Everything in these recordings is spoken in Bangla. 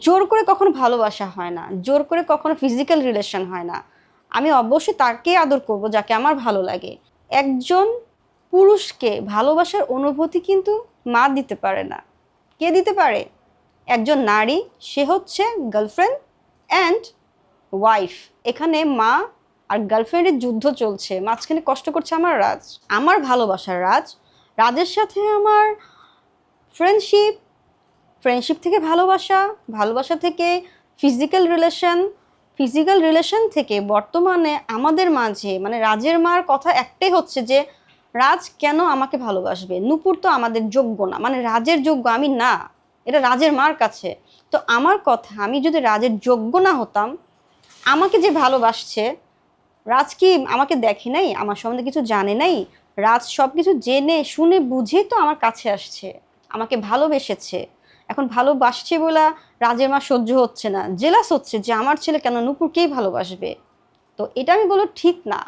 জোর করে কখনো ভালোবাসা হয় না, জোর করে কখনো ফিজিক্যাল রিলেশন হয় না। আমি অবশ্যই তাকে আদর করব, যাকে আমার ভালো লাগে। একজন পুরুষকে ভালোবাসার অনুভূতি কিন্তু মা দিতে পারে না। কে দিতে পারে? একজন নারী, সে হচ্ছে গার্লফ্রেন্ড অ্যান্ড ওয়াইফ এখানে মা আর গার্লফ্রেন্ডের যুদ্ধ চলছে, মাঝখানে কষ্ট করছে আমার রাজ। আমার ভালোবাসার রাজ। রাজের সাথে আমার ফ্রেন্ডশিপ ফ্রেন্ডশিপ থেকে ভালোবাসা ভালোবাসা থেকে ফিজিক্যাল রিলেশন ফিজিক্যাল রিলেশন থেকে বর্তমানে আমাদের মাঝে মানে রাজের মার কথা একটাই হচ্ছে যে, রাজ কেন আমাকে ভালোবাসবে? নুপুর তো আমাদের যোগ্য না মানে রাজের যোগ্য আমি না, এটা রাজের মার কাছে। তো আমার কথা, আমি যদি রাজের যোগ্য না হতাম, আমাকে যে ভালোবাসছে, রাজ কি আমাকে দেখে নাই? আমার সম্বন্ধে কিছু জানে নাই? রাজ সব কিছু জেনে, শুনে বুঝেই তো আমার কাছে আসছে, আমাকে ভালোবেসেছে। এখন ভালোবাসছে বলে রাজের মা সহ্য হচ্ছে না জেলাস হচ্ছে যে আমার ছেলে কেন নুপুরকেই ভালোবাসবে। তো এটা আমি বলো ঠিক না।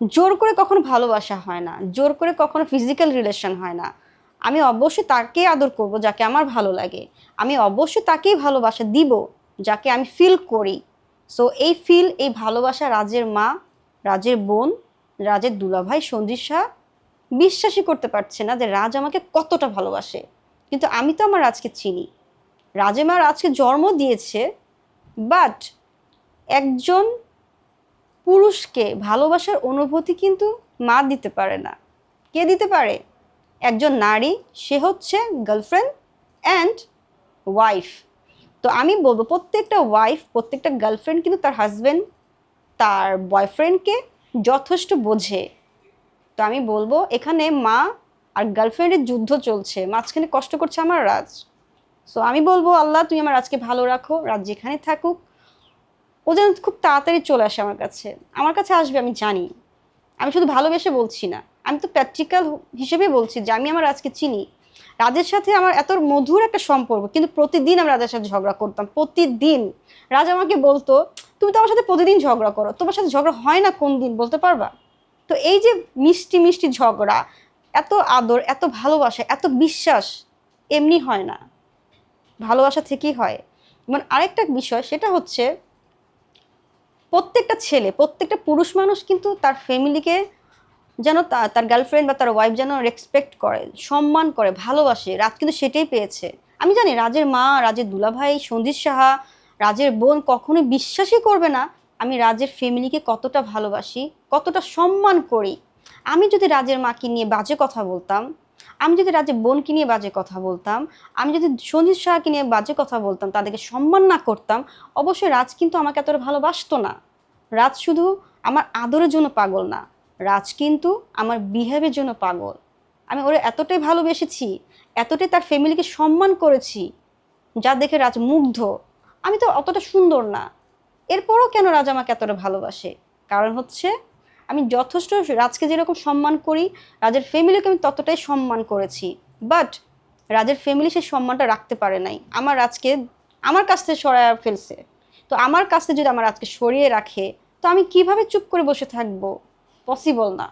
জোর করে কখনো ভালোবাসা হয় না, জোর করে কখনো ফিজিক্যাল রিলেশন হয় না। আমি অবশ্যই তাকে আদর করব, যাকে আমার ভালো লাগে। আমি অবশ্যই তাকেই ভালোবাসা দিব, যাকে আমি ফিল করি। সো এই ফিল এই ভালোবাসা রাজের মা, রাজের বোন, রাজের দুলাভাই সঞ্জিত বিশ্বাসই করতে পারছে না যে রাজ আমাকে কতটা ভালোবাসে। কিন্তু আমি তো আমার রাজকে চিনি। রাজে মা রাজকে জন্ম দিয়েছে বাট একজন পুরুষকে ভালোবাসার অনুভূতি কিন্তু মা দিতে পারে না। কে দিতে পারে? একজন নারী, সে হচ্ছে গার্লফ্রেন্ড অ্যান্ড ওয়াইফ তো আমি বলব, প্রত্যেকটা ওয়াইফ প্রত্যেকটা গার্লফ্রেন্ড কিন্তু তার হাজব্যান্ড তার বয়ফ্রেন্ডকে যথেষ্ট বোঝে। তো আমি বলব, এখানে মা আর গার্লফ্রেন্ডের যুদ্ধ চলছে, মাঝখানে কষ্ট করছে আমার রাজ। সো আমি বলব, আল্লাহ, তুমি আমার রাজকে ভালো রাখো, রাজ যেখানে থাকুক। ও যেন খুব তাড়াতাড়ি চলে আসে আমার কাছে। আমার কাছে আসবে, আমি জানি। আমি শুধু ভালোবেসে বলছি না, আমি তো প্র্যাকটিক্যাল হিসেবে বলছি যে, আমি আমার রাজকে চিনি। রাজের সাথে আমার এত মধুর একটা সম্পর্ক, কিন্তু প্রতিদিন আমি রাজার সাথে ঝগড়া করতাম, প্রতিদিন। রাজা আমাকে বলতো, তুমি তো আমার সাথে প্রতিদিন ঝগড়া করো, তোমার সাথে ঝগড়া হয় না কোন দিন বলতে পারবা? তো এই যে মিষ্টি মিষ্টি ঝগড়া এত আদর, এত ভালোবাসা, এত বিশ্বাস এমনি হয় না। ভালোবাসা থেকেই হয়। এবং আরেকটা বিষয়, সেটা হচ্ছে প্রত্যেকটা ছেলে, প্রত্যেকটা পুরুষ মানুষ কিন্তু তার ফ্যামিলিকে যেন তার গার্লফ্রেন্ড বা তার ওয়াইফ যেন রেসপেক্ট করে, সম্মান করে, ভালোবাসে। রাত কিন্তু সেটাই পেয়েছে। আমি জানি রাজের মা, রাজের দুলাভাই সঞ্জিত সাহা, রাজের বোন কখনোই বিশ্বাসই করবে না, আমি রাজের ফ্যামিলিকে কতটা ভালোবাসি, কতটা সম্মান করি। আমি যদি রাজের মাকে নিয়ে বাজে কথা বলতাম, আমি যদি রাজের বোনকে নিয়ে বাজে কথা বলতাম, আমি যদি সঞ্জিত সাহাকে নিয়ে বাজে কথা বলতাম, তাদেরকে সম্মান না করতাম, অবশ্যই রাজ কিন্তু আমাকে এতটা ভালোবাসতো না। রাজ শুধু আমার আদরের জন্য পাগল না, রাজ কিন্তু আমার বিহেভের জন্য পাগল। আমি ওরে এতটাই ভালোবেসেছি, এতটাই তার ফ্যামিলিকে সম্মান করেছি, যা দেখে রাজ মুগ্ধ। আমি তো অতটা সুন্দর না। এরপরও কেন রাজ আমাকে এতটা ভালোবাসে? কারণ হচ্ছে আমি যথেষ্ট রাজকে যেরকম সম্মান করি, রাজের ফ্যামিলিকে আমি ততটাই সম্মান করেছি। বাট রাজের ফ্যামিলি সেই সম্মানটা রাখতে পারে নাই। আমার রাজকে, আমার কাছ থেকে সরায় ফেলছে। তো আমার কাছে যদি আমার রাজকে সরিয়ে রাখে, তো আমি কীভাবে চুপ করে বসে থাকব? পসিবল না।